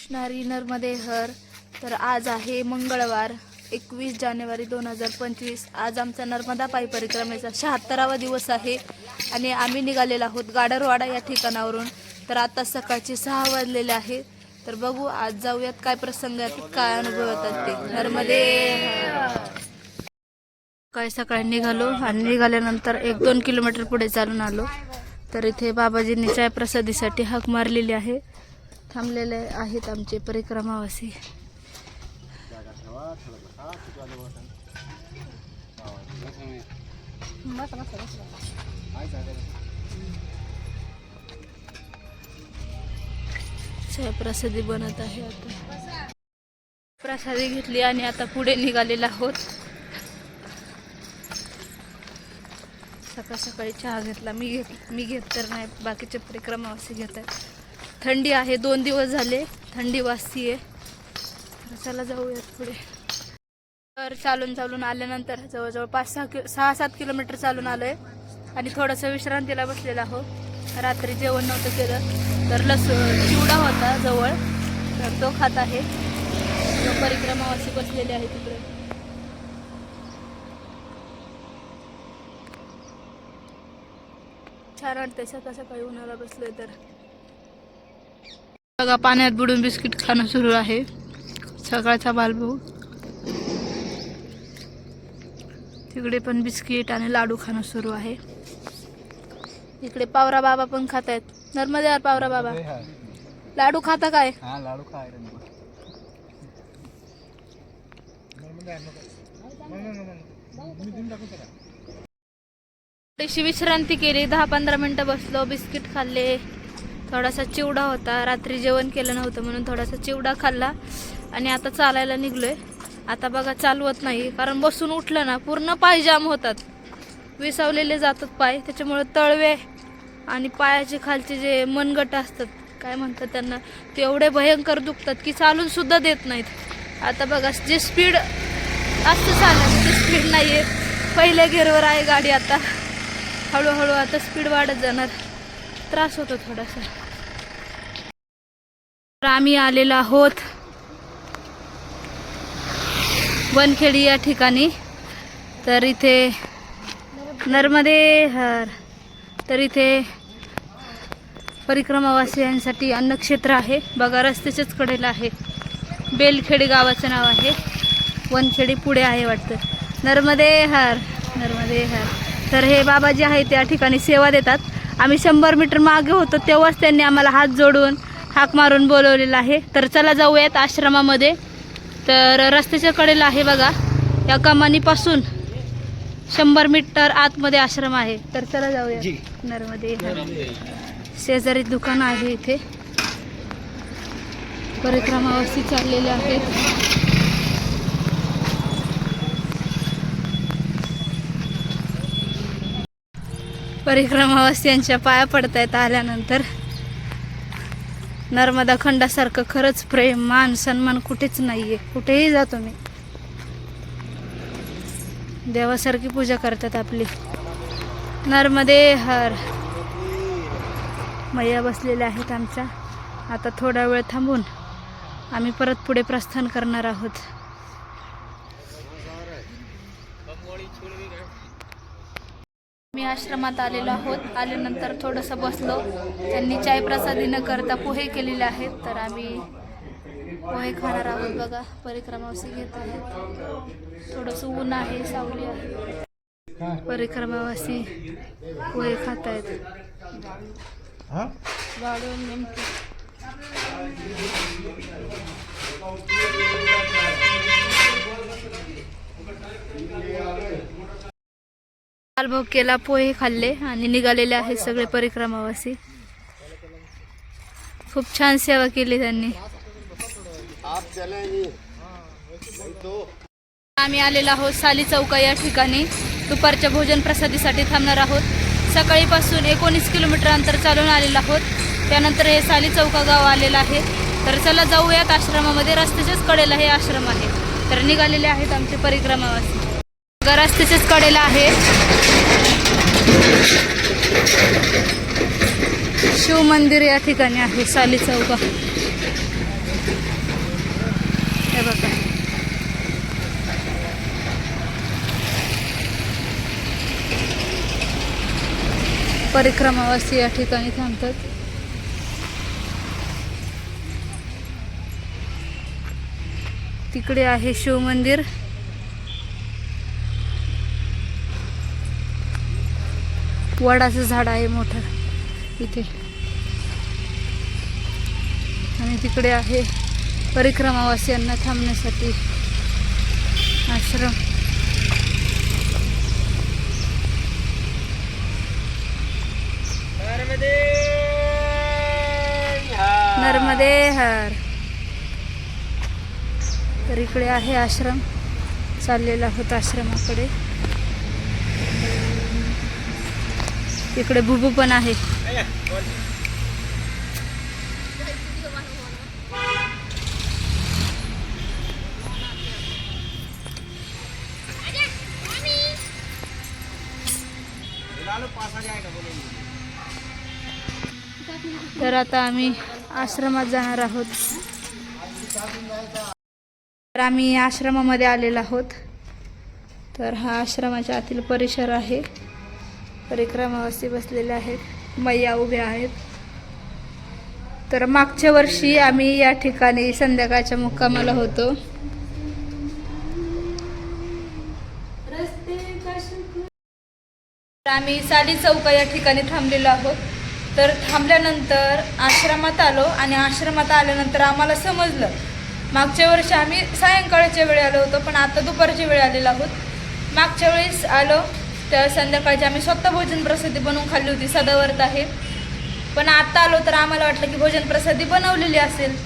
कृष्णारी नर्मदे हर तर आज आहे मंगळवार एकवीस जानेवारी दोन हजार पंचवीस. आज आमचा नर्मदा पायी परिक्रमेचा शहात्तरावा दिवस आहे आणि आम्ही निघालेलो आहोत गाडरवाडा या ठिकाणावरून. तर आता सकाळचे सहा वाजलेले आहे तर बघू आज जाऊयात काय प्रसंग आहेत काय अनुभव येतात ते. नर्मदे. सकाळी सकाळी निघालो आणि निघाल्यानंतर एक दोन किलोमीटर पुढे चालून आलो. तर इथे बाबाजींनी चाय प्रसादीसाठी हाक मारलेली आहे. थांबलेले आहेत आमचे परिक्रमावासी. प्रसादी बनत आहे आता. प्रसादी घेतली आणि आता पुढे निघालेला आहोत. सकाळ सकाळी चहा घेतला. मी घेत मी घेत तर नाही बाकीचे परिक्रमावासी घेत आहेत. थंडी आहे दोन दिवस झाले. थंडी वाजती आहे. चला जाऊयात पुढे. तर चालून चालून आल्यानंतर जवळजवळ पाच सहा कि सहा सात किलोमीटर चालून आलो आहे आणि थोडंसं विश्रांतीला बसलेला आहो रात्री जेवण नव्हतं केलं. तर लस चिवडा होता जवळ. तर तो खात आहे. तो परिक्रमावासी बसलेले आहे तिकडे. छान वाटतंय. सकाळ सकाळी उन्हाला बसलोय तर. बघा पाण्यात बुडून बिस्किट खाणं सुरू आहे. सकाळचा बालभाऊ तिकडे पण बिस्किट आणि लाडू खाणं सुरू आहे. इकडे पावरा बाबा पण खात आहेत नर्मदे पावरा बाबा. लाडू खाता काय? हा लाडू रे थोडीशी विश्रांती केली. दहा पंधरा मिनटं बसलो बिस्किट खाल्ले. थोडासा चिवडा होता. रात्री जेवण केलं नव्हतं म्हणून थोडासा चिवडा खाल्ला आणि आता चालायला निघलोय. आता बघा चालवत नाही कारण बसून उठलं ना पूर्ण पाय जाम होतात. विसावलेले जातात पाय त्याच्यामुळे तळवे आणि पायाचे खालचे जे मनगट असतात काय म्हणतात त्यांना ते एवढे भयंकर दुखतात की चालून सुद्धा देत नाहीत. आता बघा जे स्पीड असतं चालत ते स्पीड नाही आहे पहिल्या गेअरवर आहे गाडी आता. हळूहळू आता स्पीड वाढत जाणार. त्रास होतो थोडासा. तर आम्ही आलेलो आहोत वनखेडी या ठिकाणी. तर इथे नर्मदे हर तर इथे परिक्रमावासियांसाठी अन्नक्षेत्र आहे. बघा रस्त्याच्याच कडेला आहे. बेलखेडी गावाचं नाव आहे. वनखेडी पुढे आहे वाटतं. नर्मदे हर नर्मदे हर. तर हे बाबा जे आहे त्या ठिकाणी सेवा देतात. आम्ही शंभर मीटर मागे होतो तेव्हाच त्यांनी आम्हाला हात जोडून हाक मारून बोलवलेलं आहे. तर चला जाऊयात आश्रमामध्ये. तर रस्त्याच्या कडेला आहे बघा. या कमानीपासून शंभर मीटर आतमध्ये आश्रम आहे. तर चला जाऊया नर्मदे हर. शेजारी दुकान आहे इथे. परिक्रमावासी चाललेले आहेत. परिक्रमावासियांच्या पाया पडतायत आल्यानंतर. नर्मदा खंडासारखं खरंच प्रेम मान सन्मान कुठेच नाहीये. कुठेही जातो मी देवासारखी पूजा करतात आपली. नर्मदे हर. मैया बसलेल्या आहेत आमच्या. आता थोडा वेळ थांबून आम्ही परत पुढे प्रस्थान करणार आहोत. मी आश्रमात आलेलो आहोत. आल्यानंतर थोडंसं बसलो. त्यांनी चाय प्रसादी न करता पोहे केलेले आहेत. तर आम्ही पोहे खाणार आहोत बघा. परिक्रमावासी घेत आहेत. थोडंसं ऊन आहे सावली आहे. परिक्रमावासी पोहे खात आहेत. वाढून नेमकी. कालभोग केला पोहे खाल्ले आणि निघालेले आहेत सगळे परिक्रमावासी. खूप छान सेवा केली त्यांनी. आम्ही आलेलो आहोत साली चौका या ठिकाणी. दुपारच्या भोजन प्रसादीसाठी थांबणार आहोत. सकाळीपासून एकोणीस किलोमीटर अंतर चालून आलेलो आहोत. त्यानंतर हे साली चौका गाव आलेलं आहे. तर चला जाऊयात आश्रमामध्ये. रस्त्याच्याच कडेला हे आश्रम आहे. तर निघालेले आहेत आमचे परिक्रमावासी. रस्त्याच्याच कडेला आहे. शिव मंदिर या ठिकाणी आहे साली चौका हे बघा. परिक्रमावासी या ठिकाणी थांबतात. तिकडे आहे शिवमंदिर वडाचं झाड आहे मोठं. इथे. आणि तिकडे आहे परिक्रमावासियांना थांबण्यासाठी आश्रम. नर्मदे हर तर इकडे आहे आश्रम. चाललेला होता आश्रमाकडे. इकडे बुबू पण आहे तर आता आम्ही आश्रमात जाणार आहोत. तर आम्ही आश्रमामध्ये आलेलो आहोत. तर हा आश्रमाच्या आतील परिसर आहे. परिक्रमावासी बसलेले आहेत. मैया उभ्या आहेत. तर मागच्या वर्षी आम्ही या ठिकाणी संध्याकाळच्या मुक्कामाला होतो. तर आम्ही साली चौका या ठिकाणी थांबलेलो आहोत. तर थांबल्यानंतर आश्रमात आलो आणि आश्रमात आल्यानंतर आम्हाला समजलं मागच्या वर्षी आम्ही सायंकाळच्या वेळी आलो होतो पण आता दुपारच्या वेळी आलेलो आहोत. मागच्या वेळेस आलो तर संध्याकाळची आम्ही स्वतः भोजन प्रसिद्धी बनवून खाल्ली होती सदावर्त आहे. पण आत्ता आलो तर आम्हाला वाटलं की भोजन प्रसादी बनवलेली असेल.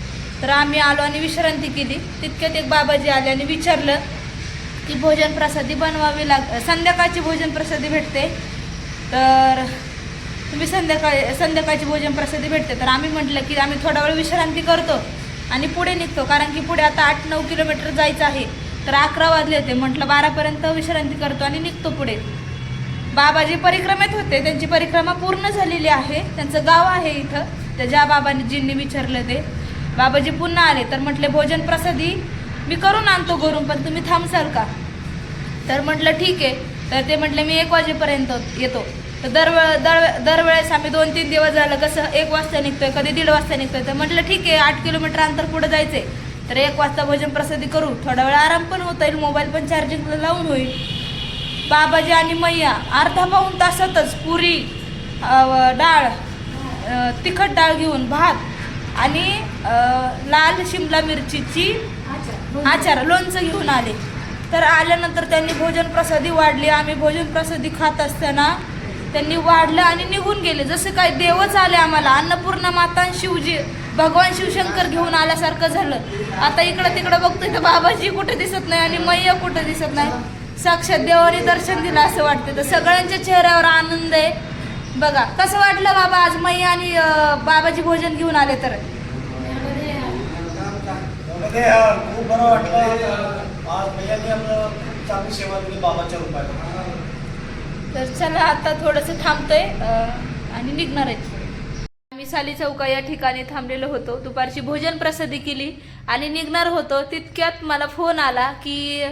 तर आम्ही आलो आणि विश्रांती केली. तितक्यात एक बाबाजी आले आणि विचारलं की भोजन प्रसादी बनवावी लाग संध्याकाळची भोजन प्रसादी भेटते. तर तुम्ही संध्याकाळी संध्याकाळची भोजन प्रसादी भेटते. तर आम्ही म्हटलं की आम्ही थोडा वेळ विश्रांती करतो आणि पुढे निघतो. कारण की पुढे आता आठ नऊ किलोमीटर जायचं आहे. तर अकरा वाजले होते. म्हटलं बारापर्यंत विश्रांती करतो आणि निघतो पुढे. बाबाजी परिक्रमेत होते. त्यांची परिक्रमा पूर्ण झालेली आहे. त्यांचं गाव आहे इथं. त्या ज्या बाबाजींनी विचारलं ते. बाबाजी पुन्हा आले. तर म्हटले भोजन प्रसादी मी करून आणतो घरून पण तुम्ही थांबसाल का? तर म्हटलं ठीक आहे. तर ते म्हटले मी एक वाजेपर्यंत येतो. तर दरवेळ दर दरवेळेस आम्ही दोन तीन दिवस झालं कसं एक वाजता निघतोय कधी दीड वाजता निघतोय. तर म्हटलं ठीक आहे आठ किलोमीटर अंतर पुढे जायचंय. तर एक वाजता भोजन प्रसादी करू. थोडा वेळ आराम पण होता येईल मोबाईल पण चार्जिंगला लावून होईल. बाबाजी आणि मैया अर्धा पाऊन तासातच पुरी डाळ तिखट डाळ घेऊन भात आणि लाल शिमला मिरचीची आचार. लोणचं घेऊन आले. तर आल्यानंतर त्यांनी भोजन प्रसादी वाढली. आम्ही भोजन प्रसादी खात असताना त्यांनी वाढलं आणि निघून गेले. जसं काय देवच आले आम्हाला अन्नपूर्णा माता शिवजी भगवान शिवशंकर घेऊन आल्यासारखं झालं. आता इकडं तिकडं बघतोय तर बाबाजी कुठे दिसत नाही आणि मैया कुठे दिसत नाही. साक्षात देवाने दर्शन दिलं असं वाटतं. तर सगळ्यांच्या चेहऱ्यावर आनंद आहे. बघा कसं वाटलं बाबा आज मैया आणि बाबाजी भोजन घेऊन आले तर? खूप बरं वाटलं. आज भैयानी आपलं खूप चांगली सेवा दिली बाबाच्या रूपात तर चला आता थोडंसं थांबतोय आणि निघणार आहे. आम्ही साली चौका या ठिकाणी थांबलेलो होतो. दुपारची भोजन प्रसादी केली आणि निघणार होतो. तितक्यात मला फोन आला की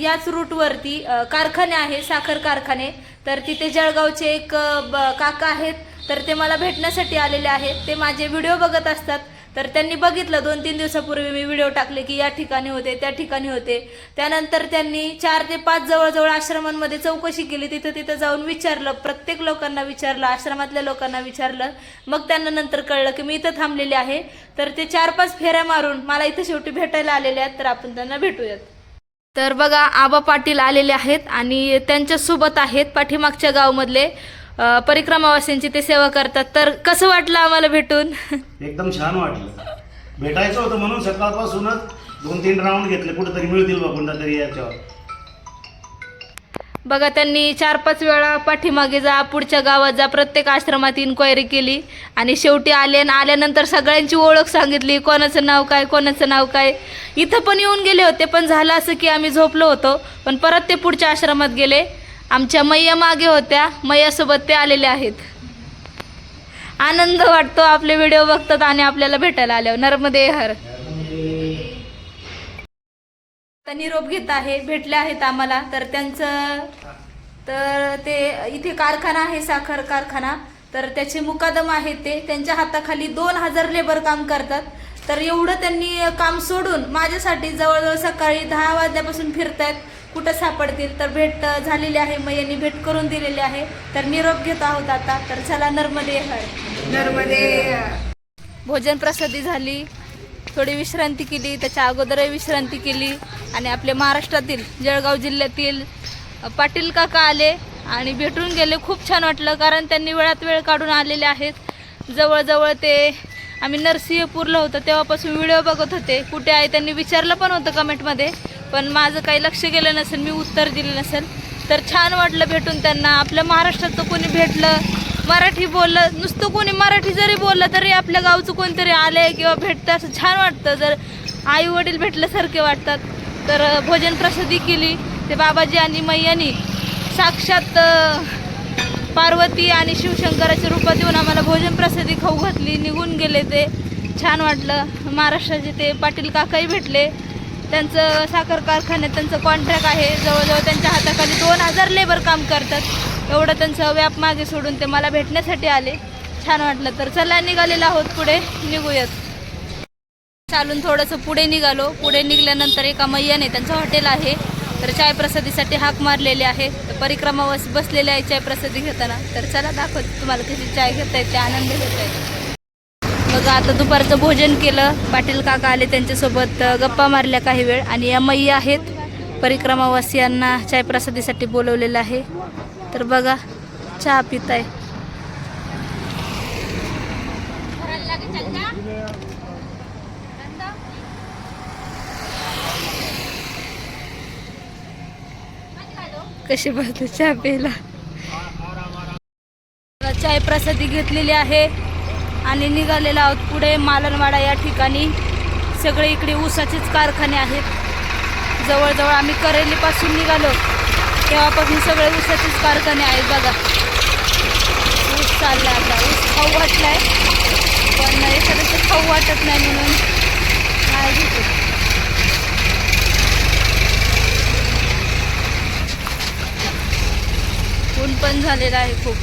याच रूटवरती कारखाने आहे साखर कारखाने. तर तिथे जळगावचे एक ब- काका आहेत. तर ते मला भेटण्यासाठी आलेले आहेत. ते माझे व्हिडिओ बघत असतात. तर त्यांनी बघितलं. दोन तीन दिवसापूर्वी मी व्हिडिओ टाकले की या ठिकाणी होते त्या ठिकाणी होते. त्यानंतर त्यांनी चार ते पाच जवळजवळ आश्रमांमध्ये चौकशी केली. तिथं तिथं जाऊन विचारलं. प्रत्येक लोकांना विचारलं. आश्रमातल्या लोकांना विचारलं. मग त्यांना नंतर कळलं की मी इथं थांबलेली आहे. तर ते चार पाच फेऱ्या मारून मला इथं शेवटी भेटायला आलेले आहेत. तर आपण त्यांना भेटूयात. तर बघा आबा पाटील आलेले आहेत आणि त्यांच्यासोबत आहेत पाठीमागच्या गावमधले परिक्रमावासींची ते सेवा करतात. तर कसं वाटलं आम्हाला भेटून? एकदम छान वाटलं. भेटायचं होतं म्हणून सकाळपासूनच दोन तीन राऊंड घेतले. कुठेतरी मिळतील बा कोणता तरी याच्यावर. बघा त्यांनी चार पाच वेळा पाठीमागे जा पुढच्या गावात जा प्रत्येक आश्रमात इन्क्वायरी केली आणि शेवटी आले आणि आल्यानंतर सगळ्यांची ओळख सांगितली कोणाचं नाव काय कोणाचं नाव काय. इथं पण येऊन गेले होते पण झालं असं की आम्ही झोपलो होतो पण परत ते पुढच्या आश्रमात गेले. आमच्या मैया मागे होत्या मैयासोबत ते आलेले आहेत. आनंद वाटतो आपले व्हिडिओ बघतात आणि आपल्याला भेटायला आल्यावर. नर्मदे हर. आता निरोप घेत आहे भेटले आहेत आम्हाला. तर त्यांचं तर ते इथे कारखाना आहे साखर कारखाना. तर त्याचे मुकादम आहेत ते. त्यांच्या हाताखाली दोन हजार लेबर काम करतात. तर एवढं त्यांनी काम सोडून माझ्यासाठी जवळजवळ सकाळी दहा वाजल्यापासून फिरतायत. कुठं सापडतील तर भेट झालेली आहे. मग यांनी भेट करून दिलेली आहे. तर निरोप घेत आहोत आता. तर चला नर्मदे हर. नर्मदे. भोजन प्रसादी झाली. थोडी विश्रांती केली त्याच्या अगोदरही विश्रांती केली. आणि आपल्या महाराष्ट्रातील जळगाव जिल्ह्यातील पाटील काका आले आणि भेटून गेले. खूप छान वाटलं कारण त्यांनी वेळात वेळ काढून आलेले आहेत. जवळजवळ ते आम्ही नरसिंहपूरला होतो तेव्हापासून व्हिडिओ बघत होते. कुठे आहे त्यांनी विचारलं पण होतं कमेंटमध्ये. पण माझं काही लक्ष गेलं नसेल मी उत्तर दिलं नसेल. तर छान वाटलं भेटून त्यांना. आपल्या महाराष्ट्राचं कोणी भेटलं मराठी बोललं नुसतं कोणी मराठी जरी बोललं तरी आपल्या गावचं कोणतरी आलंय किंवा भेटतं असं छान वाटतं. जर आई वडील भेटल्यासारखे वाटतात. तर भोजन प्रसादी केली. ते बाबाजी आणि मैयानी साक्षात पार्वती आणि शिवशंकराच्या रूपात येऊन आम्हाला भोजन प्रसादी खाऊ घातली. निघून गेले ते. छान वाटलं. महाराष्ट्राचे ते पाटील काकाही भेटले. त्यांचं साखर कारखान्यात त्यांचं कॉन्ट्रॅक्ट आहे. जवळजवळ त्यांच्या हाताखाली दोन हजार लेबर काम करतात. एवढं त्यांचं व्याप मागे सोडून ते मला भेटण्यासाठी आले. छान वाटलं. तर चला निघालेलं आहोत पुढे. निघूयात. चालून थोडंसं पुढे निघालो. पुढे निघाल्यानंतर एका मैयाने त्यांचं हॉटेल आहे. तर चाय प्रसादीसाठी हाक मारलेली आहे. तर परिक्रमा बस बसलेले आहे चाय प्रसादी घेताना. तर चला दाखवत तुम्हाला कशी चाय घेता येते आनंद घेता येते मग आता दुपारचं भोजन केलं. पाटील काका आले त्यांच्यासोबत गप्पा मारल्या काही वेळ. आणि या मैया आहेत. परिक्रमावासियांना चाय प्रसादीसाठी बोलवलेलं आहे. तर बघा चहा पित आहे कशी बसते चहा प्यायला? चाय प्रसादी घेतलेली आहे आणि निघालेला आहोत पुढे मालनवाडा या ठिकाणी. सगळे इकडे ऊसाचेच कारखाने आहेत. जवळजवळ आम्ही करेलीपासून निघालो. तेव्हापासून सगळे ऊसाचेच कारखाने आहेत बघा. ऊस चाललाय आता. ऊस खाऊ वाटलाय. पण एखाद्याचं खाऊ वाटत नाही म्हणून नाही घेतो ऊन पण झालेलं आहे खूप.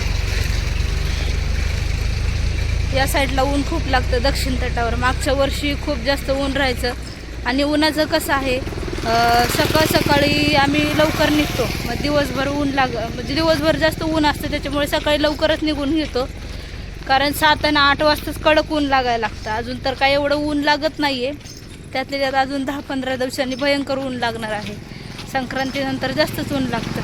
या साईडला ऊन खूप लागतं दक्षिण तटावर. मागच्या वर्षी खूप जास्त ऊन राहायचं. आणि उन्हाचं कसं आहे सकाळ सकाळी आम्ही लवकर निघतो. मग दिवसभर ऊन लाग म्हणजे दिवसभर जास्त ऊन असतं त्याच्यामुळे सकाळी लवकरच निघून घेतो. कारण सात आणि आठ वाजताच कडक ऊन लागायला लागतं. अजून तर काय एवढं ऊन लागत नाही आहे त्यातल्या त्यात अजून दहा पंधरा दिवसांनी भयंकर ऊन लागणार आहे. संक्रांतीनंतर जास्तच ऊन लागतं.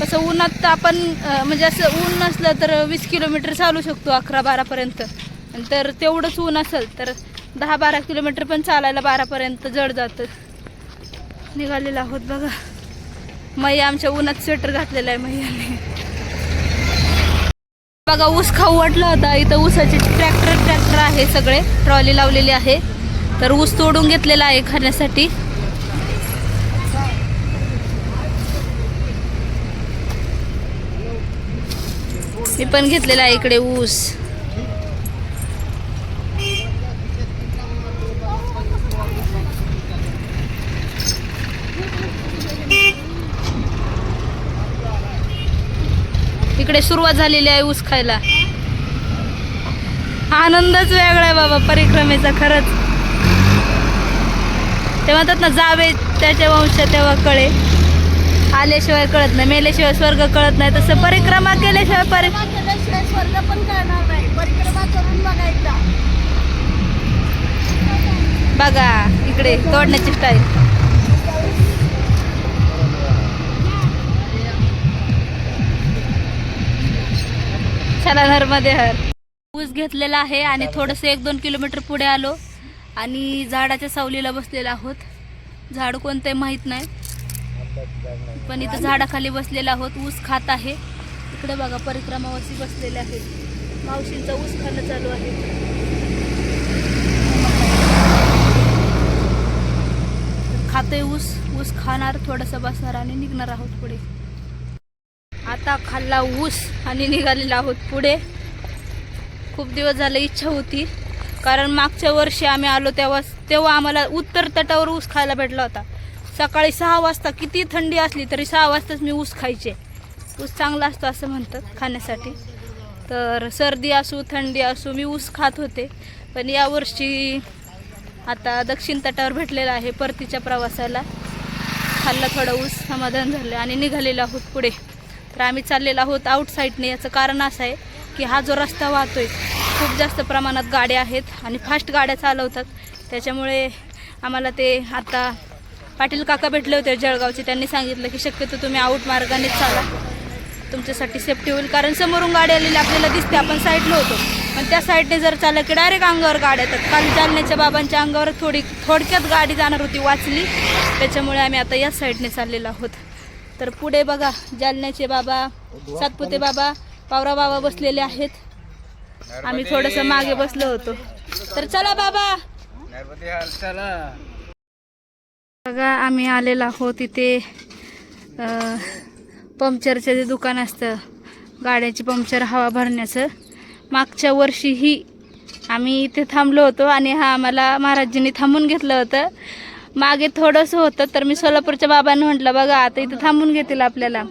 कसं ऊनात तर आपण म्हणजे असं ऊन नसलं तर वीस किलोमीटर चालू शकतो अकरा बारापर्यंत तर तेवढंच ऊन असेल तर दहा बारा किलोमीटर पण चालायला बारापर्यंत जड जातं. निघालेलं आहोत बघा. मैया आमच्या उन्हात स्वेटर घातलेलं आहे मैयाने. बघा ऊस खाऊ वाटला होता इथं ऊसाचे ट्रॅक्टर ट्रॅक्टर आहे सगळे. ट्रॉली लावलेली आहे. तर ऊस तोडून घेतलेला आहे खाण्यासाठी. मी पण घेतलेला आहे इकडे ऊस. इकडे सुरुवात झालेली आहे ऊस खायला. आनंदच वेगळा आहे बाबा परिक्रमेचा खरंच. ते म्हणतात ना जावे त्याच्या वंश तेव्हा कळे. आल्याशिवाय कळत नाही मेल्याशिवाय स्वर्ग कळत नाही. तसं परिक्रमा केल्याशिवाय परि स्वर्ग पण करणार नाही. परिक्रमा करून बघायचा बघा इकडे तोडण्याची स्टाईल कशाला हरमध्ये हर? ऊस घेतलेला आहे आणि थोडंसं एक दोन किलोमीटर पुढे आलो आणि झाडाच्या सावलीला बसलेलो आहोत. झाड कोणतं माहीत नाही. पण इथं झाडाखाली बसलेला आहोत. ऊस खात आहे. इकडे बघा परिक्रमावासी बसलेले आहेत. मावशींचा ऊस खाणं चालू आहे. खातोय ऊस. ऊस खाणार थोडंसं बसणार आणि निघणार आहोत पुढे. आता खाल्ला ऊस आणि निघालेला आहोत पुढे. खूप दिवस झाले इच्छा होती. कारण मागच्या वर्षी आम्ही आलो तेव्हा तेव्हा आम्हाला उत्तर तटावर ऊस खायला भेटला होता. सकाळी सहा वाजता किती थंडी असली तरी सहा वाजताच मी ऊस खायचे. ऊस चांगला असतो असं म्हणतात खाण्यासाठी. तर सर्दी असू थंडी असू मी ऊस खात होते. पण यावर्षी आता दक्षिण तटावर भेटलेला आहे परतीच्या प्रवासाला. खाल्ला थोडा ऊस समाधान झालं आणि निघालेलं आहोत पुढे. तर आम्ही चाललेलो आहोत आउट साईडने याचं कारण असं आहे की हा जो रस्ता वाहतोय खूप जास्त प्रमाणात गाड्या आहेत आणि फास्ट गाड्या चालवतात. त्याच्यामुळे आम्हाला ते आता पाटील काका भेटले होते जळगावचे. त्यांनी सांगितलं की शक्यतो तुम्ही आउट मार्गानेच चाला. तुमच्यासाठी सेफ्टी होईल. कारण समोरून गाडी आलेली आपल्याला दिसते. आपण साईडला होतो. पण त्या साईडने जर चाललं की डायरेक्ट अंगावर गाड्या येतात. काल जालन्याच्या बाबांच्या अंगावर थोडी थोडक्यात गाडी जाणार होती वाचली. त्याच्यामुळे आम्ही आता याच साईडने चाललेलो आहोत. तर पुढे बघा जालन्याचे बाबा सातपुते बाबा पावरा बाबा बसलेले आहेत. आम्ही थोडंसं मागे बसलो होतो. तर चला बाबा. बघा आम्ही आलेलो आहोत इथे पंक्चरचं जे दुकान असतं गाड्याची पंक्चर हवा भरण्याचं. मागच्या वर्षीही आम्ही इथे थांबलो होतो आणि हा आम्हाला महाराजांनी थांबून घेतलं होतं. मागे थोडंसं होतं तर मी सोलापूरच्या बाबांनी म्हटलं बघा आता इथं थांबून घेतील आपल्याला.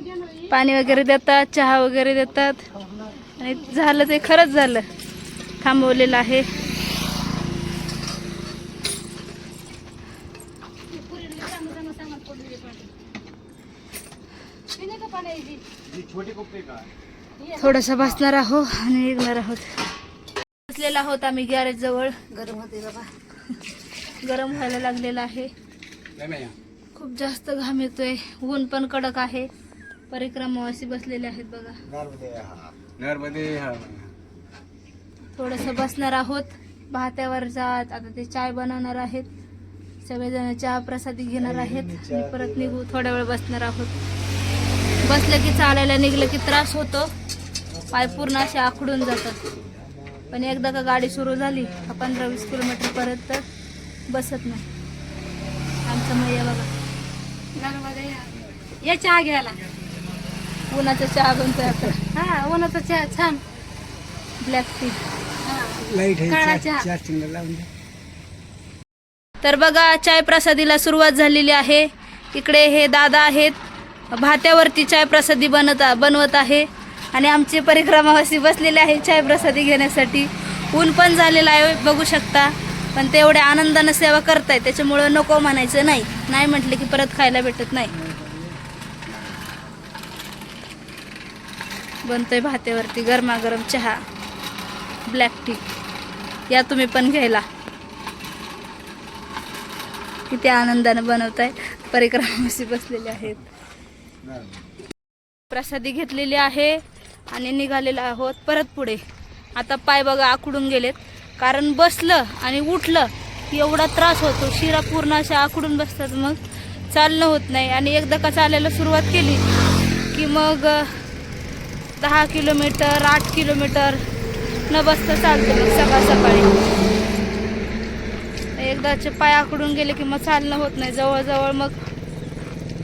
पाणी वगैरे देतात चहा वगैरे देतात. आणि झालं ते खरंच झालं. थांबवलेलं आहे. थोडंसं बसणार आहो आणि निघणार आहोत. बसलेला आहोत आम्ही गॅरेज जवळ. गरम होते बाबा. गरम व्हायला लागलेला आहे. खूप जास्त घाम येतोय. ऊन पण कडक आहे. परिक्रमावासी बसलेले आहेत बघा. हा. थोडंसं बसणार आहोत. भात्यावर जात. आता ते चाय बनवणार आहेत. सगळेजण चहा प्रसादी घेणार आहेत. आणि परत निघू. थोड्या वेळ बसणार आहोत. बसलं की चालायला निघलं की त्रास होतो. पाय पूर्ण असे आखडून जातात. पण एकदा का गाडी सुरू झाली का पंधरा वीस किलोमीटर पर्यंत बसत नाही. आमचं मैया बघा या चहा घ्यायला. उन्हाचा चहा बनतोय आता हा उन्हाचा चहा छान. ब्लॅक टी लाइट काळा चहा. तर बघा चाय प्रसादीला सुरुवात झालेली आहे. इकडे हे दादा आहेत. भात्यावरती चाय प्रसादी बनत बनवत आहे. आणि आमचे परिक्रमावासी बसलेले आहे चाय प्रसादी घेण्यासाठी. ऊन पण झालेलं आहे बघू शकता. पण ते एवढ्या आनंदानं सेवा करतायत त्याच्यामुळं नको म्हणायचं नाही. नाही म्हटलं की परत खायला भेटत नाही. बनतोय भातेवरती गरमागरम चहा. ब्लॅक टी या तुम्ही पण घ्यायला. किती आनंदाने बनवताय परिक्रमाशी बसलेले आहेत. प्रसादी घेतलेली आहे आणि निघालेला आहोत परत पुढे. आता पाय बघा आखडून गेलेत. कारण बसलं आणि उठलं की एवढा त्रास होतो. शिरा पूर्ण अशा आखडून बसतात मग. चालणं होत नाही. आणि एकदा का चालायला सुरुवात केली की मग दहा किलोमीटर आठ किलोमीटर न बसता चालतं मग सकाळ सकाळी. एकदाचे पाय आकडून गेले की मग चालणं होत नाही. जवळजवळ मग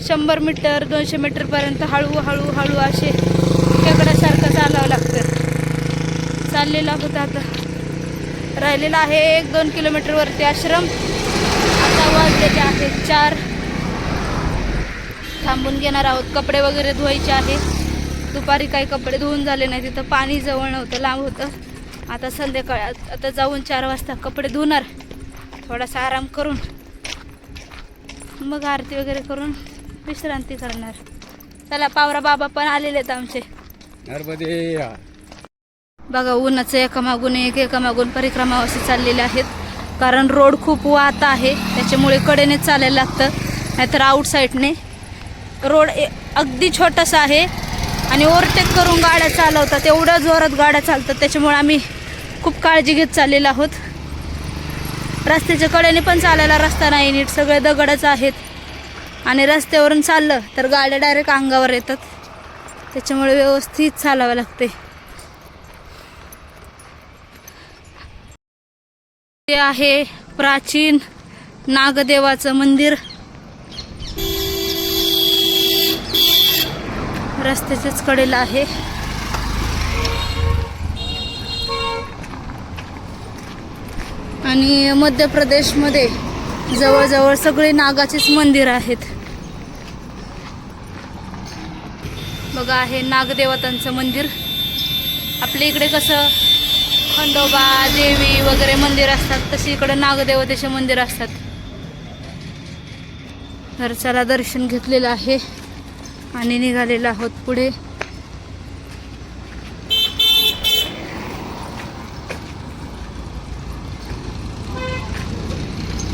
शंभर मीटर दोनशे मीटरपर्यंत हळू हळू हळू असे खेकड्यासारखं चालावं लागतं. चाललेलं होतं आता. राहिलेलं आहे एक दोन किलोमीटरवरती आश्रम. आता वाजलेले आहे चार. थांबून घेणार आहोत. कपडे वगैरे धुवायचे आहे. दुपारी काही कपडे धुवून झाले नाही. तिथं पाणी जवळ नव्हतं लांब होतं. आता संध्याकाळ आता जाऊन चार वाजता कपडे धुणार. थोडासा आराम करून. मग आरती वगैरे करून विश्रांती करणार. चला पावरा बाबा पण आलेले आहेत आमचे. नर्मदे बघा उन्हाचं एकामागून एक एका मागून परिक्रमा असे चाललेले आहेत. कारण रोड खूप वाहत आहे त्याच्यामुळे कडेने चालायला लागतं नाहीतर आउटसाईडने रोड ए- अगदी छोटासा आहे आणि ओव्हरटेक करून गाड्या चालवतात. एवढ्या जोरात गाड्या चालतात त्याच्यामुळे आम्ही खूप काळजी घेत चाललेलो आहोत. रस्त्याच्या कडेने पण चालायला रस्ता नाही नीट सगळे दगडच आहेत. आणि रस्त्यावरून चाललं तर गाड्या डायरेक्ट अंगावर येतात. त्याच्यामुळे व्यवस्थित चालावं लागते ते आहे प्राचीन नागदेवाचं मंदिर. रस्त्याच्याच कडेला आहे. आणि मध्य प्रदेशमध्ये जवळजवळ सगळे नागाचेच मंदिर आहेत. बघा आहे नागदेवतांचं मंदिर. आपल्या इकडे कसं खंडोबा देवी वगैरे मंदिर असतात. तशी इकडे नागदेवतेचे मंदिर असतात. तर चला दर्शन घेतलेलं आहे आणि निघालेलं आहोत पुढे.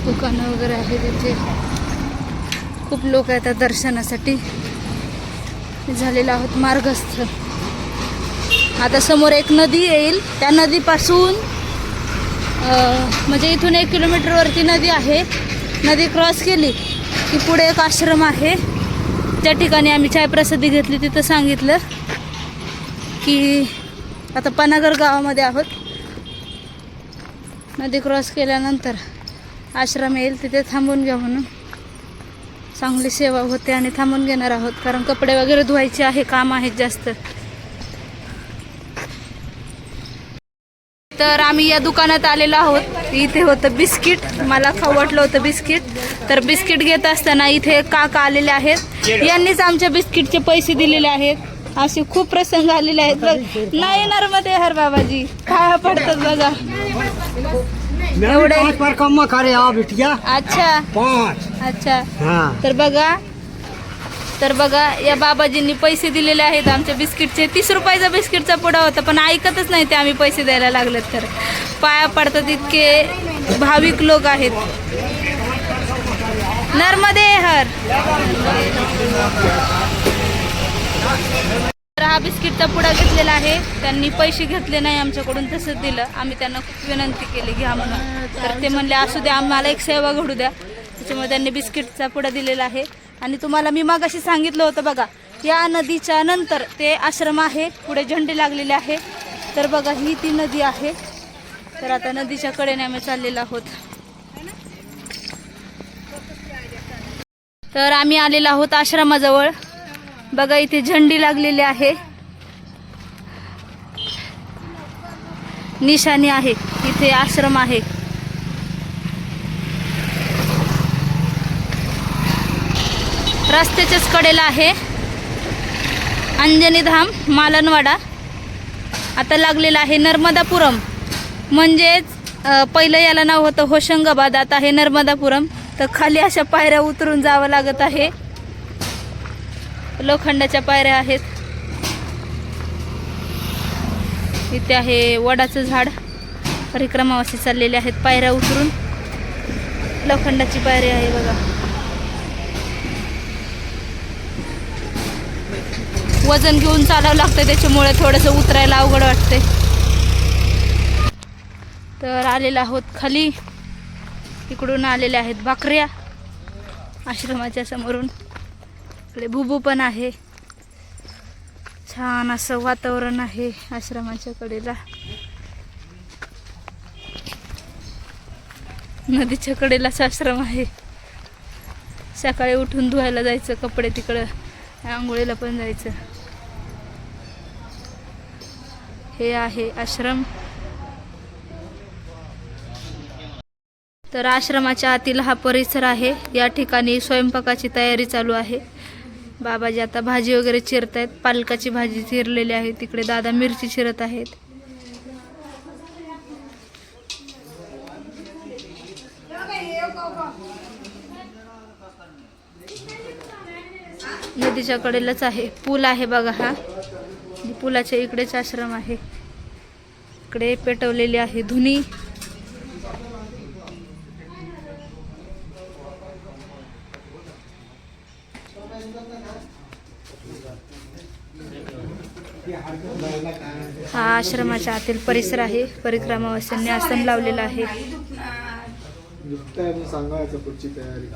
दुकानं वगैरे आहेत तिथे. खूप लोक येतात दर्शनासाठी. झालेलं आहोत मार्गस्थ. आता समोर एक नदी येईल. त्या नदीपासून म्हणजे इथून एक किलोमीटरवरती नदी आहे. नदी क्रॉस केली की पुढे एक आश्रम आहे. त्या ठिकाणी आम्ही चायप्रसादी घेतली तिथं सांगितलं की आता पनागर गावामध्ये आहोत. नदी क्रॉस केल्यानंतर आश्रम येईल तिथे थांबून घ्या म्हणून. चांगली सेवा होते आणि थांबून घेणार आहोत कारण कपडे वगैरे धुवायचे आहे काम आहेत जास्त. तर आम्ही या दुकानात आलेलो आहोत. इथे होतं बिस्किट. मला खाऊ वाटलं होतं बिस्किट. तर बिस्किट घेत असताना इथे काका आलेले आहेत. यांनीच आमच्या बिस्किटचे पैसे दिलेले आहेत. असे खूप प्रसंग आलेले आहेत. बघ नाही नर्मदे हर बाबाजी काय पडतात बघा. एवढे अच्छा. पाँच. अच्छा. हाँ. तर बघा तर बघा या बाबाजींनी पैसे दिलेले आहेत. आमच्या बिस्किटचे तीस रुपयाचा बिस्किटचा पुडा होता पण ऐकतच नाही ते आम्ही पैसे द्यायला लागलेत तर. पाया पडतात इतके भाविक लोक आहेत. नर्मदे हर. तर हा बिस्किटचा पुडा घेतलेला आहे. त्यांनी पैसे घेतले नाही आमच्याकडून तसंच दिलं. आम्ही त्यांना खूप विनंती केली घ्या म्हणून. तर ते म्हणले असू द्या आम्हाला एक सेवा घडू द्या. त्याच्यामुळे त्यांनी बिस्किटचा पुडा दिलेला आहे. आणि तुम्हाला मी मागाशी सांगितलं होतं बघा या नदीच्या नंतर ते आश्रम आहे पुढे झेंडे लागलेले आहे. तर बघा ही ती नदी आहे. तर आता नदीच्या कडेने आम्ही चाललेलो आहोत. तर आम्ही आलेलो आहोत आश्रमाजवळ. बघा इथे झंडी लागलेली आहे. निशाणी आहे. इथे आश्रम आहे. रस्त्याच्याच कडेला आहे. अंजनीधाम मालनवाडा. आता लागलेला आहे नर्मदापुरम. म्हणजेच पहिलं याला नाव होतं होशंगाबाद आता हे नर्मदापुरम. तर खाली अशा पायऱ्या उतरून जावं लागत आहे. लोखंडाच्या पायऱ्या आहेत. इथे आहे वडाचं झाड. परिक्रमावासी चाललेले आहेत पायऱ्या उतरून. लोखंडाची पायरी आहे बघा. वजन घेऊन चालावं लागतं त्याच्यामुळे थोडंसं उतरायला अवघड वाटते. तर आलेलो आहोत खाली. इकडून आलेल्या आहेत भाकऱ्या आश्रमाच्या समोरून. इकडे भुबू पण आहे. छान असं वातावरण आहे आश्रमाच्या कडेला. नदीच्या कडेलाच आश्रम आहे. सकाळी उठून धुवायला जायचं कपडे तिकडं आंघोळीला पण जायचं. हे आहे आश्रम. तर आश्रमाच्या आतील हा परिसर आहे. या ठिकाणी स्वयंपाकाची तयारी चालू आहे. बाबाजी आता भाजी वगैरे चिरत आहेत पालकाची भाजी चिरलेली आहे. तिकडे दादा मिरची चिरत आहेत. नदीच्या कडेलाच आहे. पूल आहे बघा हा. पुलाच्या इकडेच आश्रम आहे. इकडे पेटवलेली आहे धुनी. हा आश्रमाच्या आतील परिसर आहे. परिक्रमावासींनी आसन लावलेलं आहे. सांगायचं पुढची तयारी